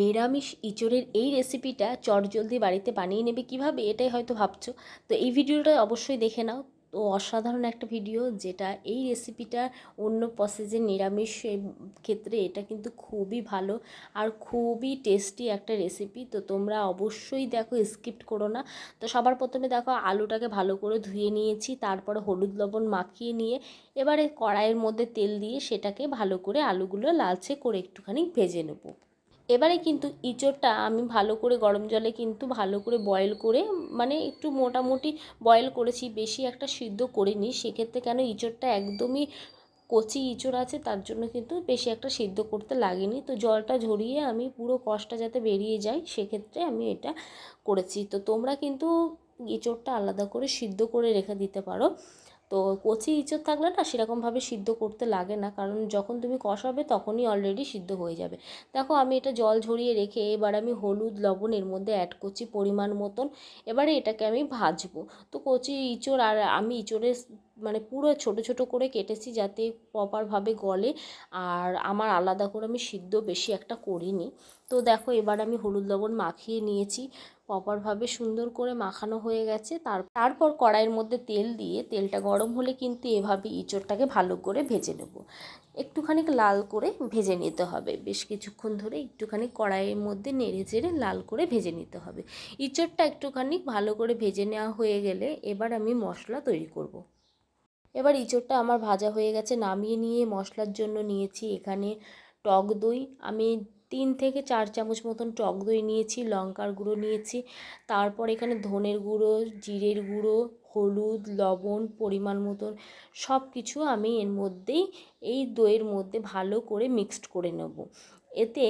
নিরামিষ ইঁচড়ের এই রেসিপিটা চটজলদি বাড়িতে বানিয়ে নেবে কীভাবে, এটাই হয়তো ভাবছ। তো এই ভিডিওটা অবশ্যই দেখে নাও। তো অসাধারণ একটা ভিডিও যেটা এই রেসিপিটা অন্য প্রসেসের নিরামিষ ক্ষেত্রে এটা কিন্তু খুবই ভালো আর খুবই টেস্টি একটা রেসিপি তো তোমরা অবশ্যই দেখো স্কিপ্ট করো না। তো সবার প্রথমে দেখো, আলুটাকে ভালো করে ধুয়ে নিয়েছি, তারপরে হলুদ লবণ মাখিয়ে নিয়ে এবারে কড়াইয়ের মধ্যে তেল দিয়ে সেটাকে ভালো করে আলুগুলো লালচে করে একটুখানি ভেজে নেব। এবারে কিন্তু ইঁচড়টা আমি ভালো করে গরম জলে কিন্তু ভালো করে বয়েল করে মানে একটু মোটামুটি বয়েল করেছি, বেশি একটা সিদ্ধ করিনি। সেক্ষেত্রে কেন ইঁচড়টা একদমই কচি ইঁচড় আছে, তার জন্য কিন্তু বেশি একটা সিদ্ধ করতে লাগেনি। তো জলটা ঝরিয়ে আমি পুরো কষটা যাতে বেরিয়ে যায়, সেক্ষেত্রে আমি এটা করেছি। তো তোমরা কিন্তু ইঁচড়টা আলাদা করে সিদ্ধ করে রেখে দিতে পারো। তো কচি ইঁচড় থাকলে না সেরকমভাবে সিদ্ধ করতে লাগে না। কারণ যখন তুমি কষাবে তখনই অলরেডি সিদ্ধ হয়ে যাবে। দেখো আমি এটা জল ঝরিয়ে রেখে এবার আমি হলুদ লবণ এর মধ্যে অ্যাড করছি পরিমাণ মতন। এবারে এটাকে আমি ভাজবো। তো কচি ইঁচড় আর আমি ইঁচড়ের মানে পুরো ছোট ছোট করে কেটেছি যাতে প্রপারভাবে গলে। আর আমার আলাদা করে আমি সিদ্ধ বেশি একটা করিনি। তো দেখো এবার আমি হলুদ লবণ মাখিয়ে নিয়েছি। প্রপারভাবে সুন্দর করে মাখানো হয়ে গেছে। তার, তারপর কড়াইয়ের মধ্যে তেল দিয়ে, তেলটা গরম হলে কিন্তু এভাবে ইঁচড়টাকে ভালো করে ভেজে নেব। একটুখানি লাল করে ভেজে নিতে হবে। বেশ কিছুক্ষণ ধরে একটুখানি কড়াইয়ের মধ্যে নেড়ে চেড়ে লাল করে ভেজে নিতে হবে। ইঁচড়টা একটুখানি ভালো করে ভেজে নেওয়া হয়ে গেলে এবার আমি মশলা তৈরি করব। এবার ইঁচড়টা আমার ভাজা হয়ে গেছে, নামিয়ে নিয়ে মশলার জন্য নিয়েছি এখানে টক দই। আমি তিন থেকে চার চামচ মতন টক দই নিয়েছি, লঙ্কার গুঁড়ো নিয়েছি। তারপর এখানে ধনের গুঁড়ো, জিরের গুঁড়ো, হলুদ, লবণ, পরিমাণ মতন সব কিছু আমি এর মধ্যেই, এই দইয়ের মধ্যে ভালো করে মিক্সড করে নেব। এতে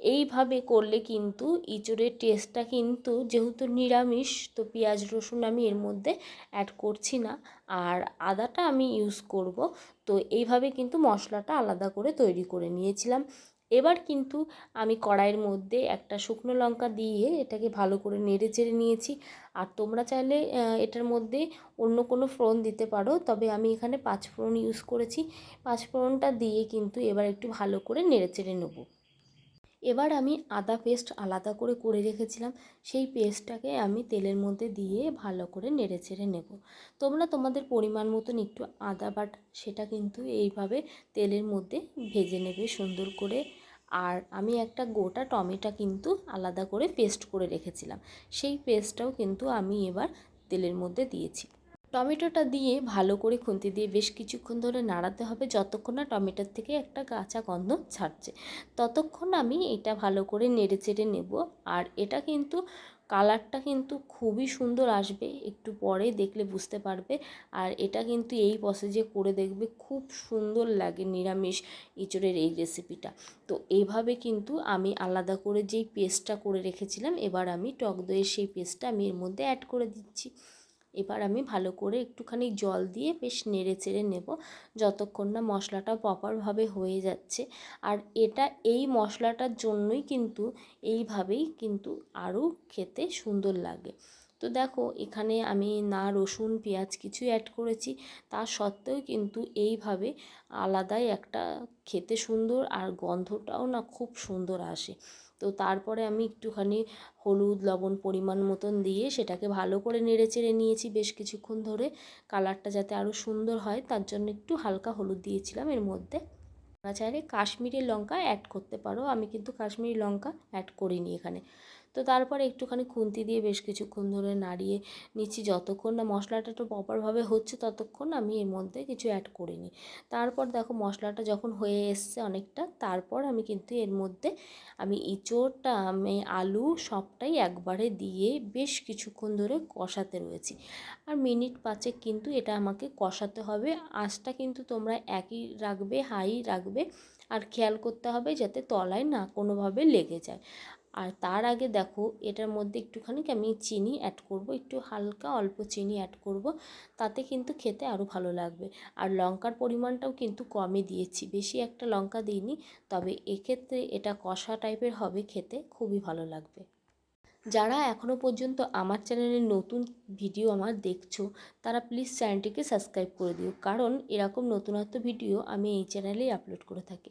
এইভাবে করলে কিন্তু ইঁচড়ের টেস্টটা কিন্তু যেহেতু নিরামিষ, তো পেঁয়াজ, রসুন আমি এর মধ্যে অ্যাড করছি না। আর আদাটা আমি ইউজ করব। তো এইভাবে কিন্তু মশলাটা আলাদা করে তৈরি করে নিয়েছিলাম। এবার কিন্তু আমি কড়াইয়ের মধ্যে একটা শুকনো লঙ্কা দিয়ে এটাকে ভালো করে নেড়ে চেড়ে নিয়েছি। আর তোমরা চাইলে এটার মধ্যে অন্য কোনো ফোড়ন দিতে পারো, তবে আমি এখানে পাঁচ ফোড়ন ইউজ করেছি। পাঁচ ফোড়নটা দিয়ে কিন্তু এবার একটু ভালো করে নেড়ে চেড়ে নেব। এবার আমি আদা পেস্ট আলাদা করে করে রেখেছিলাম, সেই পেস্টটাকে আমি তেলের মধ্যে দিয়ে ভালো করে নেড়ে চেড়ে নেব। তোমরা তোমাদের পরিমাণ মতন একটু আদা বাট, সেটা কিন্তু এইভাবে তেলের মধ্যে ভেজে নেবে সুন্দর করে। আর আমি একটা গোটা টমেটো কিন্তু আলাদা করে পেস্ট করে রেখেছিলাম, সেই পেস্টটাও কিন্তু আমি এবার তেলের মধ্যে দিয়েছি। টমেটোটা দিয়ে ভালো করে খুন্তি দিয়ে বেশ কিছুক্ষণ ধরে নাড়াতে হবে যতক্ষণ না টমেটোর থেকে একটা কাঁচা গন্ধ ছাড়ছে। ততক্ষণ আমি এটা ভালো করে নেড়ে চেড়ে নেব আর এটা কিন্তু কালারটা কিন্তু খুবই সুন্দর আসবে, একটু পরে দেখলে বুঝতে পারবে। আর এটা কিন্তু এই প্রসেসে করে দেখবে খুব সুন্দর লাগে নিরামিষ ইঁচড়ের এই রেসিপিটা তো এইভাবে কিন্তু আমি আলাদা করে যেই পেস্টটা করে রেখেছিলাম, এবার আমি টক দইয়ের সেই পেস্টটা আমি এর মধ্যে অ্যাড করে দিচ্ছি। এবার আমি ভালো করে একটুখানি জল দিয়ে বেশ নেড়ে চেড়ে নেব, যতক্ষণ না মশলাটা প্রপারভাবে হয়ে যাচ্ছে। আর এটা এই মশলাটার জন্যই কিন্তু এইভাবেই কিন্তু আরও খেতে সুন্দর লাগে। তো দেখো, এখানে আমি না, রসুন, পেঁয়াজ কিছু অ্যাড করেছি। তা সত্ত্বেও কিন্তু এইভাবে আলাদাই একটা খেতে সুন্দর আর গন্ধটাও না খুব সুন্দর আসে। তো তারপরে আমি একটুখানি হলুদ, লবণ পরিমাণ মতন দিয়ে সেটাকে ভালো করে নেড়ে চেড়ে নিয়েছি বেশ কিছুক্ষণ ধরে। কালারটা যাতে আরও সুন্দর হয়, তার জন্য একটু হালকা হলুদ দিয়েছিলাম এর মধ্যে। না চাইলে কাশ্মীরি লঙ্কা অ্যাড করতে পারো, আমি কিন্তু কাশ্মীরি লঙ্কা অ্যাড করিনি এখানে। তো তারপরে একটুখানি খুন্তি দিয়ে বেশ কিছুক্ষণ ধরে নাড়িয়ে নিচ্ছি। যতক্ষণ না মশলাটা একটু প্রপারভাবে হচ্ছে, ততক্ষণ আমি এর মধ্যে কিছু অ্যাড করিনি। তারপর দেখো মশলাটা যখন হয়ে এসছে অনেকটা, তারপর আমি কিন্তু এর মধ্যে আমি ইঁচড়টা আমি আলু সবটাই একবারে দিয়ে বেশ কিছুক্ষণ ধরে কষাতে রয়েছি। আর মিনিট পাঁচেক কিন্তু এটা আমাকে কষাতে হবে। আঁচটা কিন্তু তোমরা একই রাখবে হাই রাখবে। আর খেয়াল করতে হবে যাতে তলায় না কোনোভাবে লেগে যায়। আর তার আগে দেখো, এটার মধ্যে একটুখানি আমি চিনি অ্যাড করব, একটু হালকা অল্প চিনি অ্যাড করব, তাতে কিন্তু খেতে আরও ভালো লাগবে। আর লঙ্কার পরিমাণটাও কিন্তু কমে দিয়েছি, বেশি একটা লঙ্কা দিইনি, তবে এক্ষেত্রে এটা কষা টাইপের হবে খেতে, খুবই ভালো লাগবে। যারা এখনও পর্যন্ত আমার চ্যানেলে নতুন ভিডিও আমার দেখছ, তারা প্লিজ চ্যানেলটিকে সাবস্ক্রাইব করে দিও। কারণ এরকম নতুনত্ব ভিডিও আমি এই চ্যানেলেই আপলোড করে থাকি।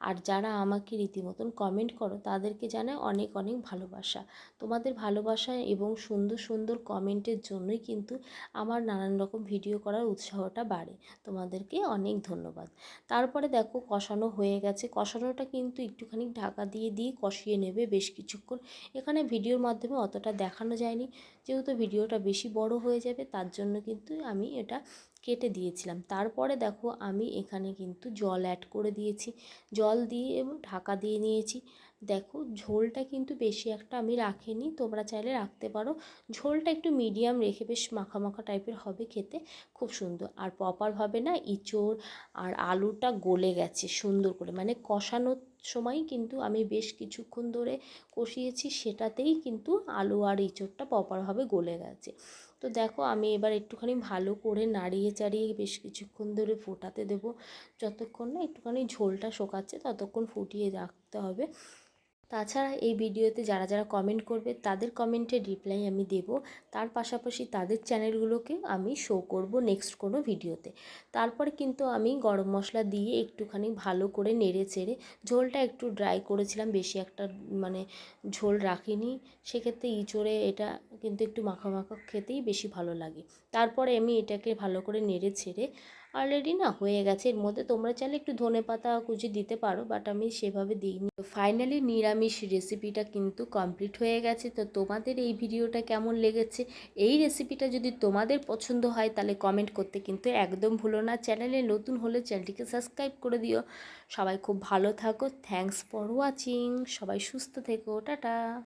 আর যারা আমাকে রীতিমতন কমেন্ট করো, তাদেরকে জানায় অনেক অনেক ভালোবাসা। তোমাদের ভালোবাসা এবং সুন্দর সুন্দর কমেন্টের জন্যই কিন্তু আমার নানান রকম ভিডিও করার উৎসাহটা বাড়ে। তোমাদেরকে অনেক ধন্যবাদ। তারপরে দেখো, কষানো হয়ে গেছে। কষানোটা কিন্তু একটুখানি ঢাকা দিয়ে দিয়ে কষিয়ে নেবে বেশ কিছুক্ষণ। এখানে ভিডিওর মাধ্যমে অতটা দেখানো যায়নি। যেহেতু ভিডিওটা বেশি বড় হয়ে যাবে, তার জন্য কিন্তু আমি এটা কেটে দিয়েছিলাম। তারপরে দেখো, আমি এখানে কিন্তু জল অ্যাড করে দিয়েছি। জল দিয়ে এবং ঢাকা দিয়ে নিয়েছি। দেখো, ঝোলটা কিন্তু বেশি একটা আমি রাখিনি। তোমরা চাইলে রাখতে পারো। ঝোলটা একটু মিডিয়াম রেখে বেশ মাখা মাখা টাইপের হবে খেতে, খুব সুন্দর। আর প্রপারভাবে না, ইঁচড় আর আলুটা গলে গেছে সুন্দর করে। মানে কষানোর সময় কিন্তু আমি বেশ কিছুক্ষণ ধরে কষিয়েছি, সেটাতেই কিন্তু আলু আর ইঁচড়টা প্রপারভাবে গলে গেছে। তো দেখো, আমি এবার একটুখানি ভালো করে নাড়িয়ে চাড়িয়ে বেশ কিছুক্ষণ ধরে ফোটাতে দেবো। যতক্ষণ না একটুখানি ঝোলটা শোকাচ্ছে, ততক্ষণ ফুটিয়ে রাখতে হবে। তাছাড়া এই ভিডিওতে যারা যারা কমেন্ট করবে, তাদের কমেন্টের রিপ্লাই আমি দেব। তার পাশাপাশি তাদের চ্যানেলগুলোকে আমি শো করব নেক্সট কোনো ভিডিওতে। তারপরে কিন্তু আমি গরম মশলা দিয়ে একটুখানি ভালো করে নেড়ে চেড়ে ঝোলটা একটু ড্রাই করেছিলাম, বেশি একটা মানে ঝোল রাখিনি। সেক্ষেত্রে ইঁচড়ে এটা কিন্তু একটু মাখা মাখা খেতেই বেশি ভালো লাগে। তারপরে আমি এটাকে ভালো করে নেড়ে ছেড়ে অলরেডি না হয়ে গেছে। এর মধ্যে তোমরা চাইলে একটু ধনে পাতা কুচি দিতে পারো বাট আমি সেভাবে দিইনি। তো ফাইনালি নিরামিষ রেসিপিটা কিন্তু কমপ্লিট হয়ে গেছে। তো তোমাদের এই ভিডিওটা কেমন লেগেছে? এই রেসিপিটা যদি তোমাদের পছন্দ হয়, তাহলে কমেন্ট করতে কিন্তু একদম ভুলো না। চ্যানেলে নতুন হলে চ্যানেলটিকে সাবস্ক্রাইব করে দিও। সবাই খুব ভালো থাকো। থ্যাংকস ফর ওয়াচিং সবাই সুস্থ থেকো। টাটা।